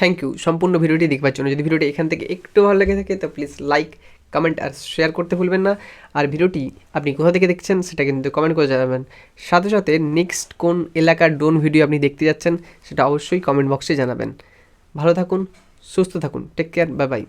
Thank you সম্পূর্ণ ভিডিওটি দেখবার জন্য। যদি ভিডিওটি এখান থেকে একটু ভালো লেগে থাকে, তো প্লিজ লাইক কমেন্ট আর শেয়ার করতে ভুলবেন না। আর ভিডিওটি আপনি কোথা থেকে দেখছেন, সেটা কিন্তু কমেন্ট করে জানাবেন। সাথে সাথে নেক্সট কোন এলাকার ড্রোন ভিডিও আপনি দেখতে যাচ্ছেন, সেটা অবশ্যই কমেন্ট বক্সে জানাবেন। ভালো থাকুন, সুস্থ থাকুন। Take care bye bye